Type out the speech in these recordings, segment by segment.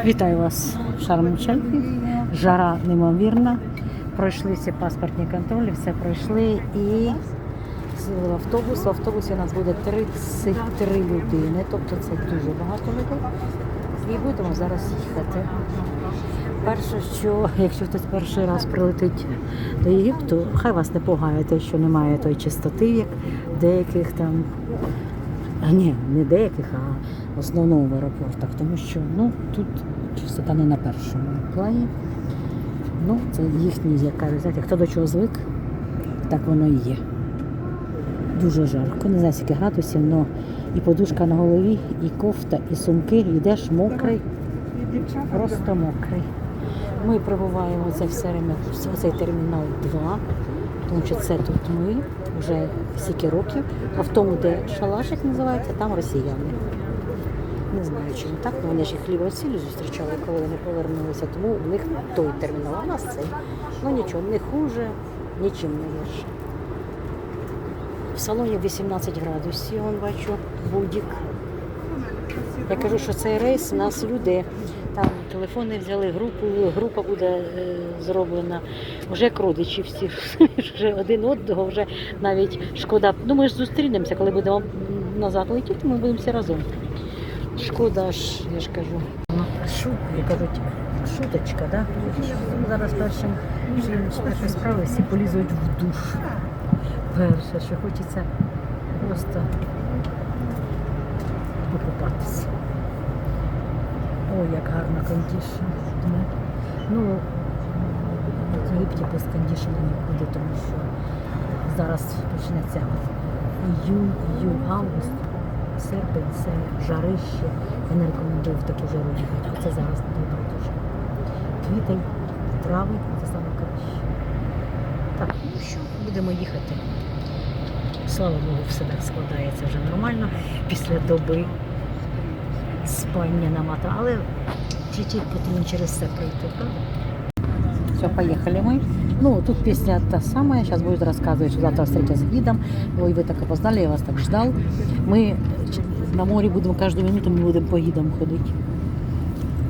Вітаю вас, Шарм-Чельфі. Жара неймовірна. Пройшли всі паспортні контролі, все пройшли і в автобус. В автобусі у нас буде 33 людини, тобто це дуже багато людей. І будемо зараз їхати. Перше, що якщо хтось перший раз прилетить до Єгипту, хай вас не пугає те, що немає тої чистоти, як деяких там ні, не деяких, а в основному в аеропортах, тому що ну, тут чистота не на першому плані. Ну, це їхні, як кажуть, знаєте, хто до чого звик, так воно і є. Дуже жарко, не знаю, скільки градусів, але і подушка на голові, і кофта, і сумки, йдеш мокрий, просто мокрий. Ми прибуваємо це все цей термінал 2, тому що це тут ми вже стільки років, а в тому, де шалашик називається, там росіяни. Не знаю, чому так, але вони ж їх хліба сіллю зустрічали, коли вони повернулися, тому у них той термінал, а у нас цей. Ну нічого, не хуже, нічим не гірше. В салоні 18 градусів, он бачу, будік. Я кажу, що цей рейс у нас люди. Там телефони взяли групу, група буде е, зроблена. Вже як родичі всі, вже один одного, вже навіть шкода. Ну ми ж зустрінемося, коли будемо назад летіти, ми будемо всі разом. Шкода ж, я ж кажу. Шут, як кажуть, шуточка, да? Зараз першим першої справи всі полізуть в душ. Перше, що хочеться просто покупатися. Ой, як гарно кондішн. Ну, в Єгипті без кондішну не буде, тому що зараз почнеться іюнь, іюль, август, серпень, це жарище. Я не рекомендую в таку жару. Оце зараз добре дуже. Квітень, травень це саме краще. Так, ну що, будемо їхати. Слава Богу, все так складається вже нормально після доби спання на мата, але чуть-чуть потрібно через це пройти, правда? Все, поехали мы. Ну, тут песня та самая, сейчас будет рассказывать, что завтра встреча с гидом. Ой, вы так опоздали, я вас так ждал. Мы на морі будемо кожну минуту, ми будемо по гідам ходити.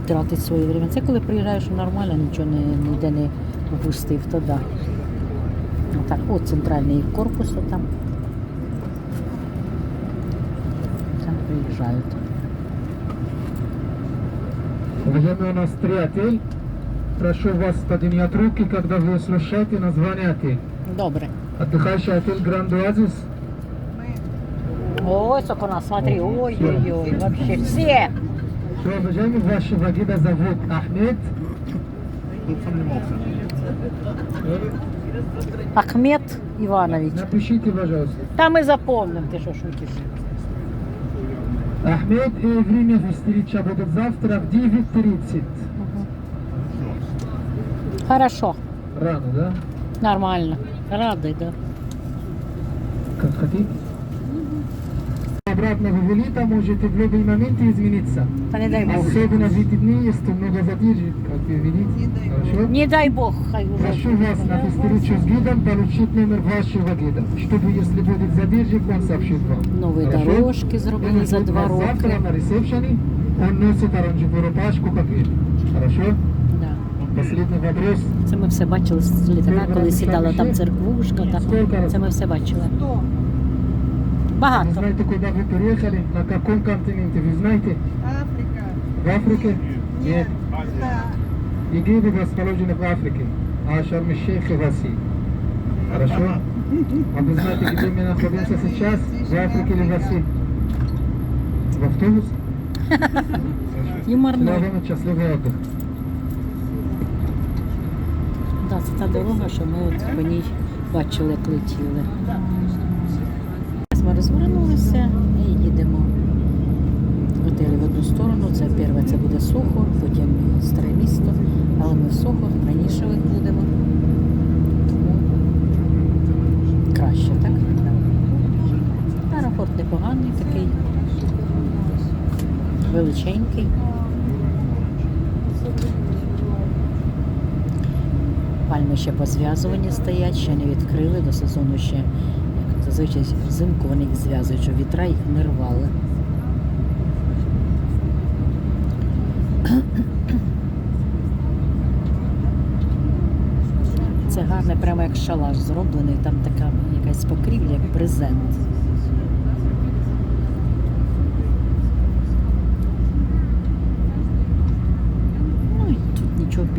Тратити своє время. Це коли приїжджаєш нормально, нічого не, ніде не упустив, то да. Так, от центральний корпус там. Там приїжджають. Уважаемый у нас три отель. Прошу вас поднять руки, когда вы услышите название отель. Добре. Отдыхающий отель Гранд Оазис. Ой, сколько у нас, смотри, ой-ой-ой, вообще все. Все, уважаемый, вашего гида зовут Ахмед. Ахмед Иванович. Напишите, пожалуйста. Там и запомним, ты что шутишь. Ахмед и время встреча будет завтра в 9.30. Хорошо, Рано, да? нормально. Рады, да. Как хотите. Обратно вы вылета можете в любой момент измениться. Да не дай бог. Особенно в эти дни есть много задержек, как вы видите. Хорошо? Не дай бог. Прошу вас на встречу с гидом получить номер вашего гида, чтобы, если будет задержек, он сообщит вам. Новые Хорошо? дорожки Он за два вас Завтра роки. на ресепшене он носит оранжевую рубашку, как вы. Хорошо? Да. Последний вопрос. Це ми все бачили з літака, коли сідала там церквушка. Сколько Так. раз? Це ми все бачили. Вы Багато. знаете, куда вы переехали? На каком континенте? Вы знаете? Африка. В Африке? Нет. Да. Египет расположен в Африке, а Шарм-Шейх в России. Хорошо? А вы знаете, где мы находимся сейчас? В Африке или в России? В автобус? Юморно. Наверное, счастливый отдых. це та дорога, що ми от по ній бачили, як летіли. Ми розвернулися і їдемо в готелі в одну сторону. Це перше це буде Сохо, потім старе місто, але ми в Сохо, раніше будемо. Тому краще, так? Аеропорт непоганий такий, величенький. Пальми ще позв'язувані стоять, ще не відкрили, до сезону ще як зазвичай взимку вони їх зв'язують, щоб вітра їх не рвали. Це гарне, прямо як шалаш зроблений, там така якась покрівля, як брезент.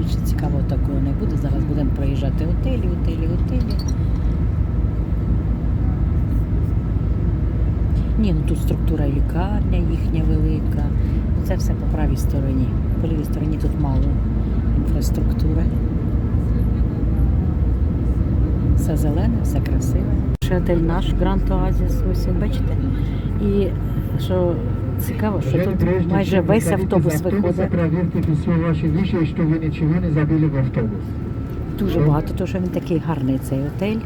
Більше цікавого такого не буде. Зараз будемо проїжджати готелі, готелі, готелі. Ні, ну тут структура лікарня їхня велика. Це все по правій стороні. По лівій стороні тут мало інфраструктури. Все зелене, все красиве. Ще готель наш Гранд Оазіс, ось бачите. І що цікаво, що тут майже весь автобус виходить. Перевірте всі ваші віші, що ви нічого не забили в автобус. Дуже багато, тому що він такий гарний цей готель.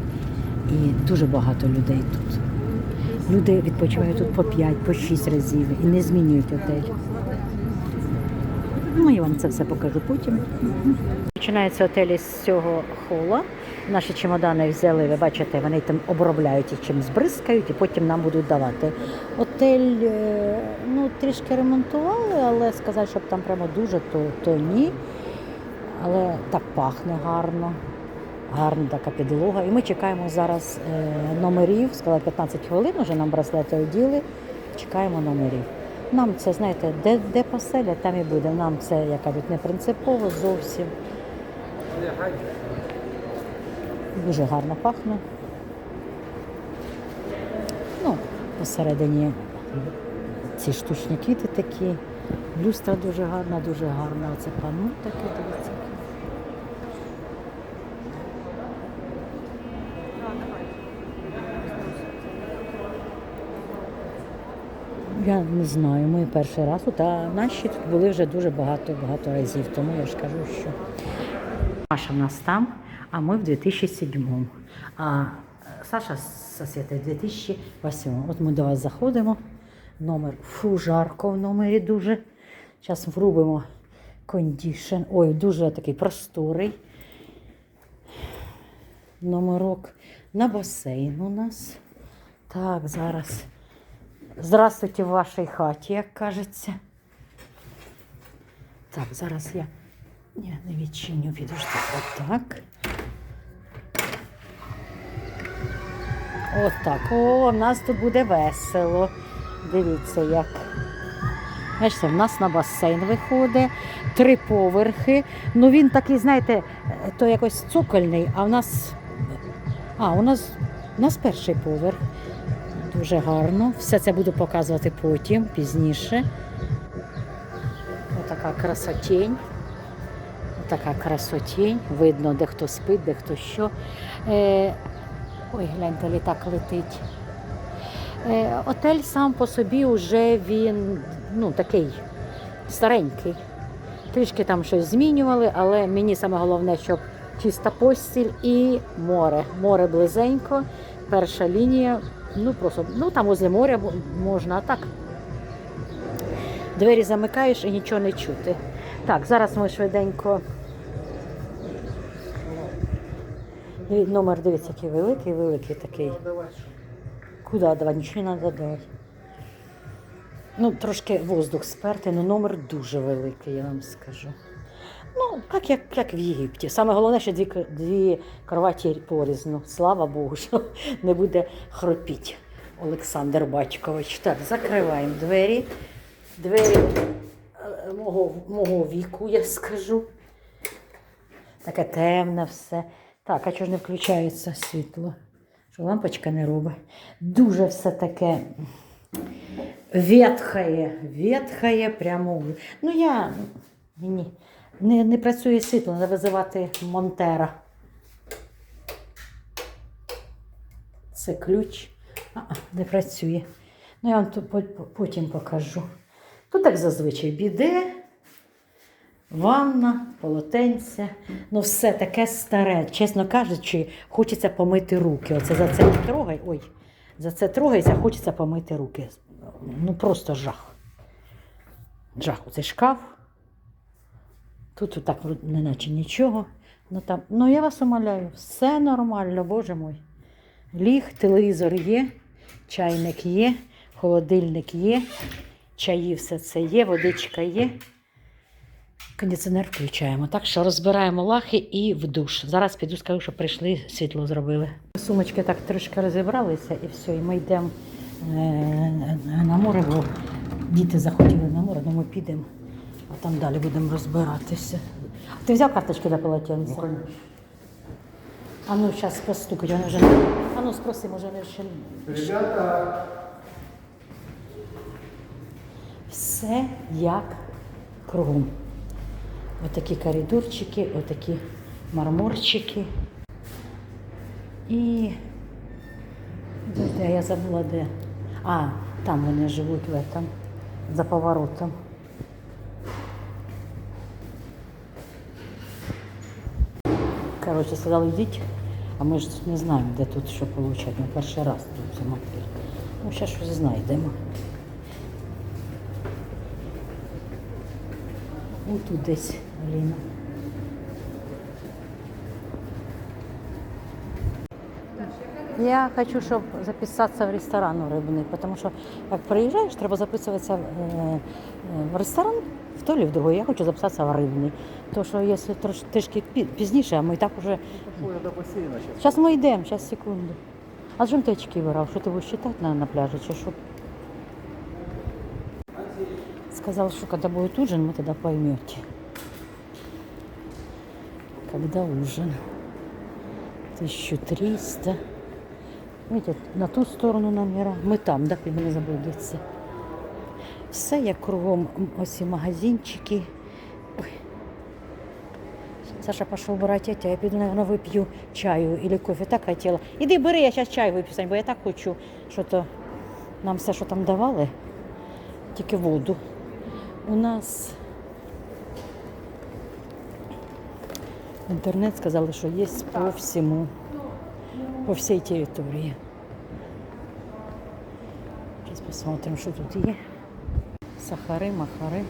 І дуже багато людей тут. Люди відпочивають тут по 5, по 6 разів і не змінюють готель. Ну, я вам це все покажу потім. Починається готель з цього хола. Наші чемодани взяли, ви бачите, вони там обробляють їх чимось бризкають і потім нам будуть давати. Готель е, трішки ремонтували, але сказати, щоб там прямо дуже, то, то ні. Але так пахне гарно. Гарна така підлога. І ми чекаємо зараз е, номерів. Сказали 15 хвилин, вже нам браслети оділи. Чекаємо номерів. Нам це, знаєте, де, де поселя, там і буде. Нам це, як кажуть, не принципово зовсім. Дуже гарно пахне. Ну, посередині ці штучні квіти такі. Люстра дуже гарна, дуже гарна. Оце панно таке, дивіться. Я не знаю, ми перший раз тут, а наші тут були вже дуже багато-багато разів, тому я ж кажу, що Маша в нас там, а ми в 2007. А Саша з в 2008. От ми до вас заходимо. Номер фу, жарко в номері дуже. Зараз врубимо кондішн. Ой, дуже такий просторий. Номерок на басейн у нас. Так, зараз. Здравствуйте в вашій хаті, як кажеться. Так, зараз я Ні, не відчиню, підожди. Отак. Отак. О, в нас тут буде весело. Дивіться, як. Бачите, в нас на басейн виходить, три поверхи. Ну він такий, знаєте, то якось цокольний, а в нас. А, у нас, у нас перший поверх. Дуже гарно. Все це буду показувати потім, пізніше. Отака красотень. Така красотень. Видно, де хто спить, де хто що. Е, ой, гляньте, літак летить. Е, отель сам по собі вже він ну, такий старенький. Трішки там щось змінювали, але мені саме головне, щоб чиста постіль і море. Море близенько, перша лінія. Ну просто ну там возле моря можна, а так. Двері замикаєш і нічого не чути. Так, зараз ми швиденько. Номер дивіться, який великий, великий такий. Куди давай? Нічого не треба давати. Ну, трошки воздух спертий, але номер дуже великий, я вам скажу. Ну, так як, як в Єгипті. Саме головне, що дві, дві кроваті порізно. Слава Богу, що не буде хропіть Олександр Батькович. Так, закриваємо двері. Двері е, мого, мого віку, я скажу. Таке темне все. Так, а чого ж не включається світло? Що лампочка не робить. Дуже все таке ветхає, ветхає прямо. Ну я мені не, не працює світло, треба визивати монтера. Це ключ. А, не працює. Ну, я вам тут по- по- потім покажу. Тут так зазвичай біде, ванна, полотенце. Ну, все таке старе. Чесно кажучи, хочеться помити руки. Оце за це не трогай. Ой, за це трогається, хочеться помити руки. Ну просто жах. Жах. Оцей шкаф. Тут так неначе нічого. Ну, там, ну я вас умоляю, все нормально, боже мой. Ліг, телевізор є, чайник є, холодильник є, чаї все це є, водичка є. Кондиціонер включаємо. Так що розбираємо лахи і в душ. Зараз піду скажу, що прийшли, світло зробили. Сумочки так трошки розібралися і все. І ми йдемо е, на море, бо діти захотіли на море, ну ми підемо, а там далі будемо розбиратися. Ти взяв карточки для полотенця? Ну, А ну, зараз постукать, вони вже. не- А ну спроси, може вони ще. Ребята, Все як кругом. Отакі коридорчики, отакі мармурчики. І де, я забула де. А, там вони живуть в этом, за поворотом. Коротше, сказали, йдіть, а ми ж не знаємо, де тут що получать. Ми перший раз тут отелі. Ну, ще щось знайдемо. Отут десь, Аліна. Я хочу, щоб записатися в ресторан рибний, тому що як приїжджаєш, треба записуватися в, е, е, в ресторан, в той чи в другий. Я хочу записатися в рибний. То що якщо трош, трішки пізніше, а ми і так сейчас. Зараз ми йдемо, зараз секунду. А чим ти очки вирав? Що ти будеш читати на, на пляжі, чи що? Сказал, что когда будет ужин, вы тогда поймете. Когда ужин. 1300. Видите, на ту сторону номера. Ми там, да, ви не заблудиться. Все як кругом ось і магазинчики. Ой. Саша пішов брати, а я піду, наверное, вип'ю чаю или кофе. Так хотіла. Іди бери, я зараз чай вип'ю, бо я так хочу, що то нам все, що там давали, тільки воду. У нас интернет сказали, що є по всьому, по всій території. Зараз посмотрим, що тут є. Сахари, махари.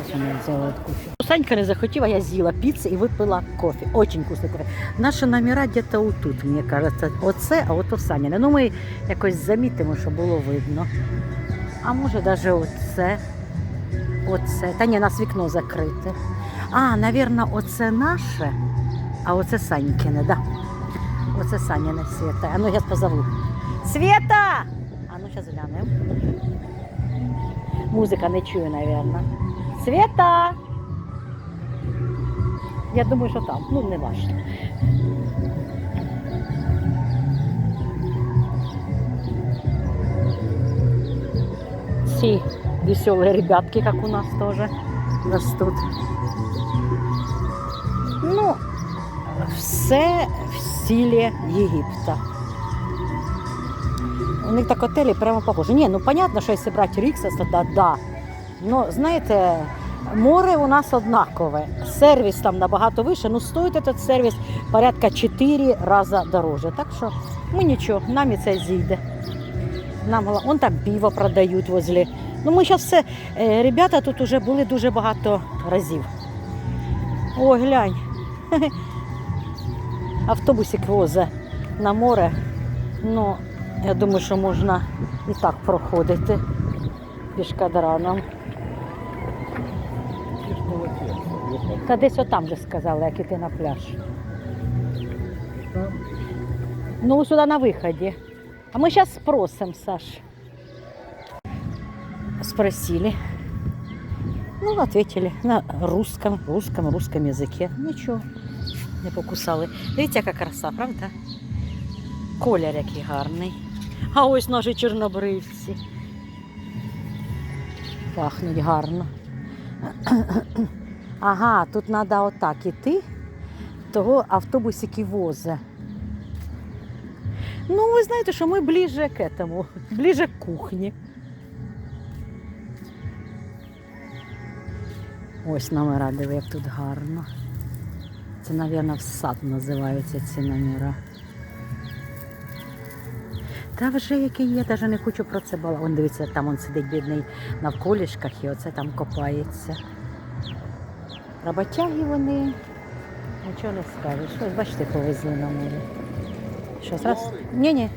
Ось вона взяла кофе. Санька не захотіла, я з'їла піци і випила кофе. Очень вкусний кофе. Наші номера где-то отут, мені кажеться. Оце, а ото Саня. Ну ми якось замітимо, щоб було видно. А може навіть оце. Оце. Та ні, нас вікно закрите. А, навірно, оце наше, а оце Санькине, да. Оце Саняне Света. А ну я позову. Света! А ну зараз глянемо. Музика не чує, навірно. Света! Я думаю, що там. Ну, не важно. Все веселые ребятки, как у нас тоже растут. Все в стилі Єгипта. У них так отелі прямо похожі. Ні, ну понятно, що якщо брати Ріксас, то да, да. Ну, знаєте, море у нас однакове. Сервіс там набагато вище, ну стоїть этот сервіс порядка 4 рази дороже. Так що ми нічого, нам і це зійде. Нам вон там пиво продають возле. Ну ми зараз все. е, Ребята тут вже були дуже багато разів. О, глянь. Автобусик возить на море. Ну, я думаю, що можна і так проходити пішкадраном. Ты ж молодец. Ёпа. Та десь отам же сказали, як іти на пляж. Там Ну, сюди на виході. А ми зараз спросимо, Саш. Спросили. Ну, ответили на русском, русском, русском языке. Нічого, не покусали. Дивіться, яка краса, правда? Колір який гарний. А ось наші чорнобривці. Пахнуть гарно. Ага, тут треба отак іти, того автобусики возить. Ну, ви знаєте, що ми ближе к этому, ближе к кухні. Ось номера, диви, як тут гарно. Це, мабуть, в сад називаються ці номера. Та вже який є, навіть не хочу про це балакати. Вон дивіться, там он сидить бідний навколішках і оце там копається. Роботяги вони. Нічого не скажеш. Ось бачите, повезли на море. Що раз? Ні, ні.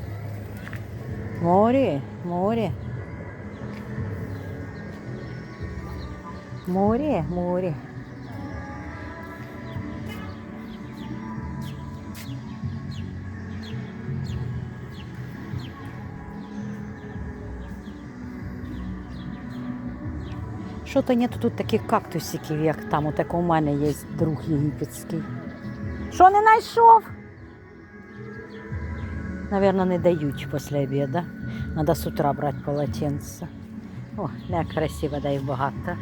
Море, море. Море, море. Що то нету тут таких кактусиків, як там, отак у мене є друг єгипетський. Що не знайшов? Наверное, не дають після обіду. Надо з утра брати полотенце. О, як красиво, да і багато.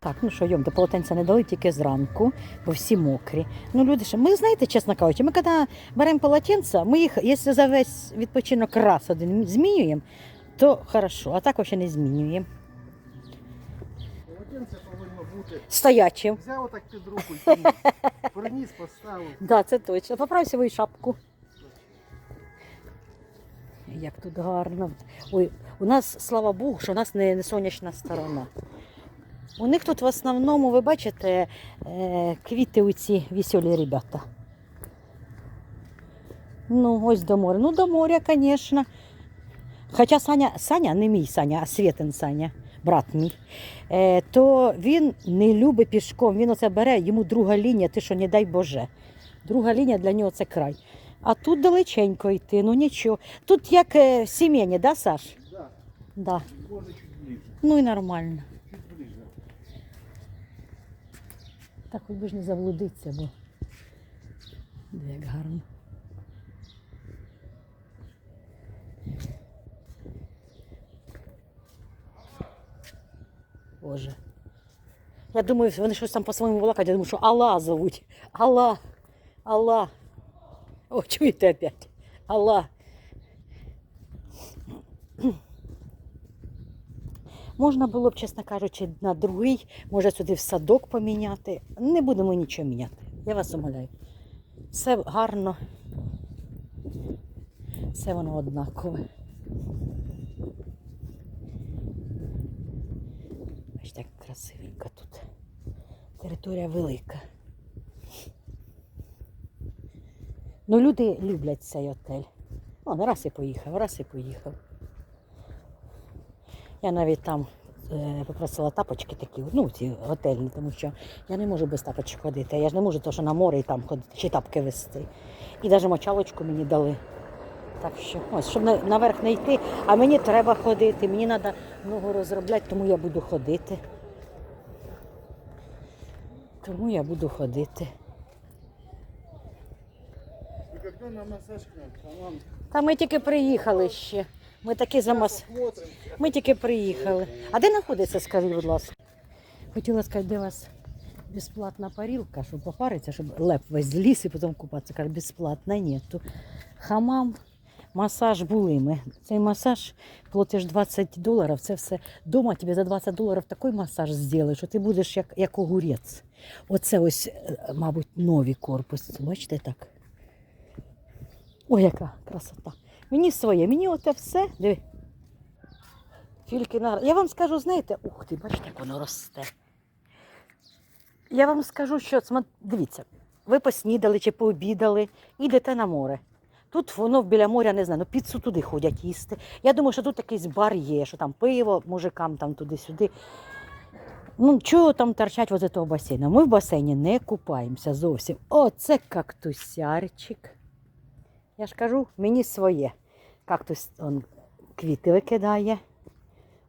Так, ну що, йом, до полотенця не дали тільки зранку, бо всі мокрі. Ну, люди ж, ми знаєте, чесно кажучи, ми коли беремо полотенця, ми їх, якщо за весь відпочинок раз один змінюємо, то хорошо, а так взагалі не змінюємо. Полотенце повинно бути. Стоячим. Взяв отак під руку і приніс. Приніс, поставив. Да, це точно. Поправ свою шапку. Як тут гарно. Ой, у нас, слава Богу, що у нас не, не сонячна сторона. У них тут в основному, ви бачите, е, квіти у ці веселі ребята. Ну, ось до моря. Ну, до моря, звісно. Хоча Саня, Саня, не мій Саня, а Світин Саня, брат мій, е, то він не любить пішком. Він оце бере, йому друга лінія, ти що не дай Боже. Друга лінія для нього це край. А тут далеченько йти, ну нічого. Тут як е, в сім'яні, да, Саш? Да, Да. Ну і нормально. Так хоч би ж не заблудиться, бо як гарно. Боже. Я думаю, вони щось там по-своєму волокать, я думаю, що Алла зовуть. Алла. Алла. О, чуєте опять? Алла. Можна було б, чесно кажучи, на другий, може сюди в садок поміняти. Не будемо нічого міняти. Я вас умоляю. Все гарно. Все воно однакове. Бачите, як красивенько тут. Територія велика. Ну, люди люблять цей отель. О, раз і поїхав, раз і поїхав. Я навіть там е, попросила тапочки такі, ну, ці готельні, тому що я не можу без тапочок ходити. Я ж не можу то, що на море і там ходити, чи тапки вести. І навіть мочалочку мені дали. Так що, ось, щоб наверх не йти, а мені треба ходити, мені треба ногу розробляти, тому я буду ходити. Тому я буду ходити. Та ми тільки приїхали ще. Ми такі замас. Ми тільки приїхали. А де знаходиться, скажіть, будь ласка? Хотіла сказати, де у вас безплатна парілка, щоб попаритися, щоб леп весь зліз і потім купатися. Каже, безплатна нету. Хамам, масаж були ми. Цей масаж платиш 20 доларів, це все. Дома тобі за 20 доларів такий масаж зроблять, що ти будеш як, як огурець. Оце ось, е, мабуть, нові корпуси. Бачите так? Ой, яка красота. Мені своє, мені оте все. Диви. Тільки на... Я вам скажу, знаєте, ух ти, бачите, як воно росте. Я вам скажу, що дивіться, ви поснідали чи пообідали, йдете на море. Тут воно біля моря не знаю, ну піцу туди ходять їсти. Я думаю, що тут якийсь бар є, що там пиво, мужикам там туди-сюди. Ну, чого там торчать возле того басейну? Ми в басейні не купаємося зовсім. О, це кактусярчик. Я ж кажу, мені своє. Кактус он квіти викидає.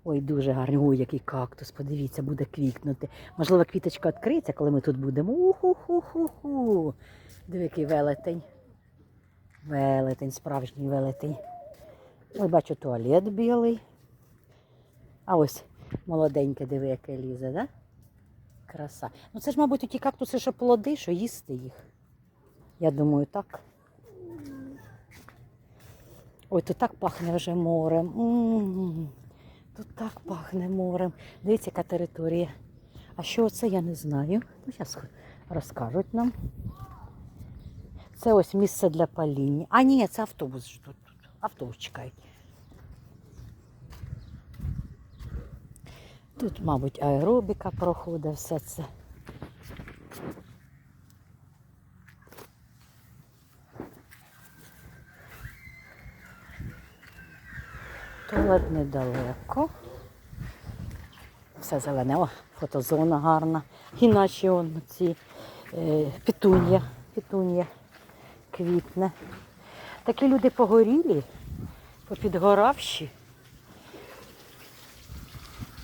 Ой, дуже гарний. Ой, який кактус, подивіться, буде квітнути. Можливо, квіточка відкриється, коли ми тут будемо. Уху-ху-ху-ху. Диви, який велетень. Велетень, справжній велетень. Ой, бачу, туалет білий. А ось молоденьке, диви, яке лізе, да? Краса. Ну це ж, мабуть, ті кактуси, що плоди, що їсти їх. Я думаю, так. Ой, тут так пахне вже морем. Тут так пахне морем. Дивіться, яка територія. А що це, я не знаю. Ну, зараз розкажуть нам. Це ось місце для паління. А ні, це автобус ждуть тут. Автобус чекає. Тут, мабуть, аеробіка проходить все це. Туалет недалеко. все зелене. О, фотозона гарна. І наші он ці е, петун'я, петун'я квітне. Такі люди погорілі, попідгоравші.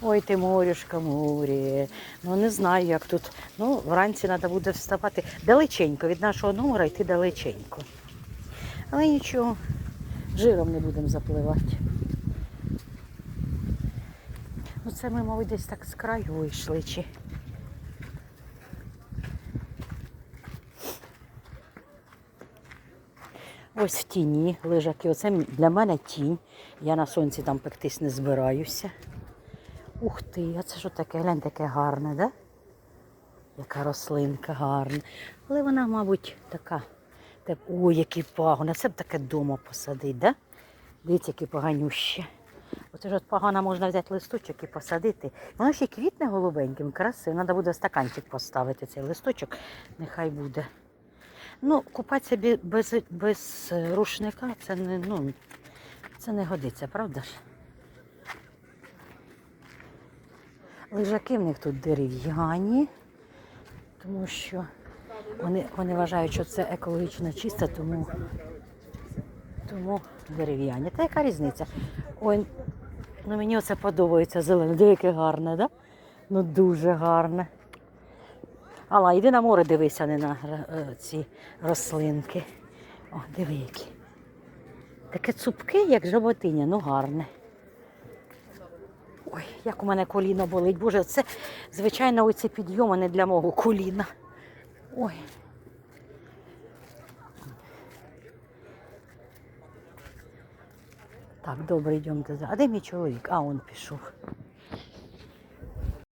Ой, ти морюшка, морі. Ну не знаю, як тут. Ну, вранці треба буде вставати далеченько. Від нашого номера йти далеченько. Але нічого, жиром не будемо запливати. Ну це ми, мабуть, десь так з краю вийшли. Чи... Ось в тіні лежаки. Оце для мене тінь. Я на сонці там пектись не збираюся. Ух ти, а це що таке? Глянь, таке гарне, да? Яка рослинка гарна. Але вона, мабуть, така. Ой, які пагони. Це б таке дома посадити, да? Дивіться, які поганющі. Оце ж от погано можна взяти листочок і посадити. Воно ще квітне голубеньким, красиво. Треба буде стаканчик поставити цей листочок, нехай буде. Ну, купатися без, без рушника це не, ну, це не годиться, правда ж? Лежаки в них тут дерев'яні, тому що вони, вони вважають, що це екологічно чисто, тому, тому дерев'яні. Та яка різниця? Ой, ну мені оце подобається зелене. Диви, яке гарне, да? Ну дуже гарне. Алла, йди на море дивися, не на е, ці рослинки. О, диви які. Таке цупке, як жаботиня, ну гарне. Ой, як у мене коліно болить. Боже, це, звичайно, оці підйоми не для мого коліна. Ой. Так, добре, йдемо. А де мій чоловік? А, он пішов.